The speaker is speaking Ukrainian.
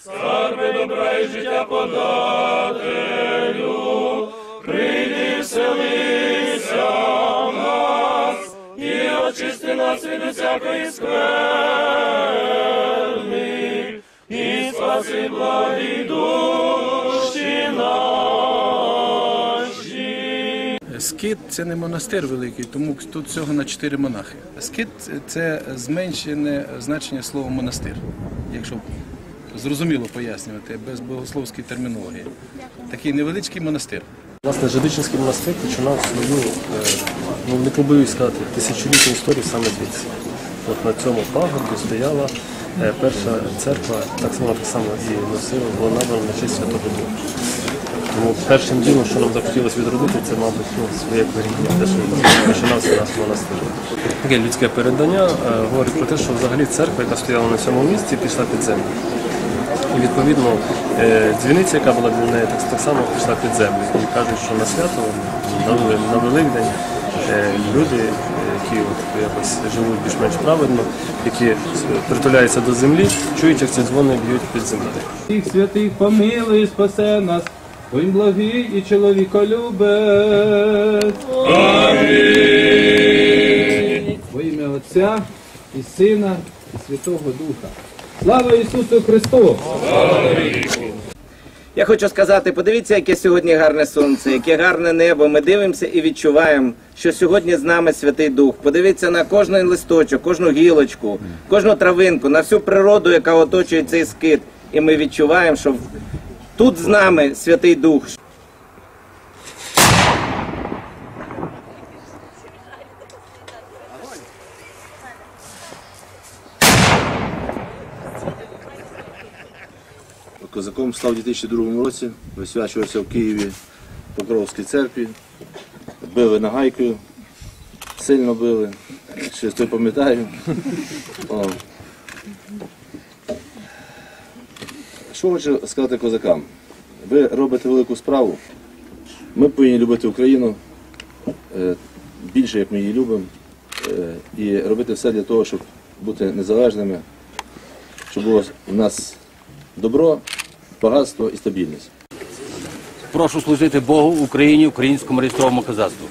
Скарби добра і життя подателю, прийди вселися в нас і очисти нас від усякої скверни, і спаси благий дух. Скит це не монастир великий, тому тут всього на чотири монахи. Скит це зменшене значення слова монастир, якщо зрозуміло пояснювати, без богословської термінології. Такий невеличкий монастир. Власне, Жидичинський монастир починав свою, е, ну не побоюсь сказати, тисячолітню історію саме звідси. От на цьому пагорбі стояла е, перша церква, так само так само і носила, була набрана на честь Святого Духа. Тому першим ділом, що нам захотілося відробити, це, мабуть, ну, своє коріння, те, що починався наш монастир. Таке людське передання е, говорить про те, що взагалі церква, яка стояла на цьому місці, пішла під землю. І відповідно е, дзвіниця, яка була для неї, так, так само пішла під землю. І кажуть, що на свято, на, на Великдень, е, люди, які от якось живуть більш-менш праведно, які притуляються до землі, чують, як ці дзвони б'ють під землею. Всіх святих помилуй, спасе нас, їм благий і чоловіколюбець. Во ім'я Отця і Сина, і Святого Духа. Слава Ісусу Христу! Я хочу сказати, подивіться, яке сьогодні гарне сонце, яке гарне небо. Ми дивимося і відчуваємо, що сьогодні з нами Святий Дух. Подивіться на кожний листочок, кожну гілочку, кожну травинку, на всю природу, яка оточує цей скит. І ми відчуваємо, що тут з нами Святий Дух. Козаком став у 2002 році, висвячувався в Києві в Покровській церкві, били нагайкою, сильно били, ще то пам'ятаю. Що хочу сказати козакам? Ви робите велику справу. Ми повинні любити Україну е, більше, як ми її любимо, е, і робити все для того, щоб бути незалежними, щоб було в нас добро, багатство і стабільність. Прошу служити Богу, Україні, українському реєстровому козацтву.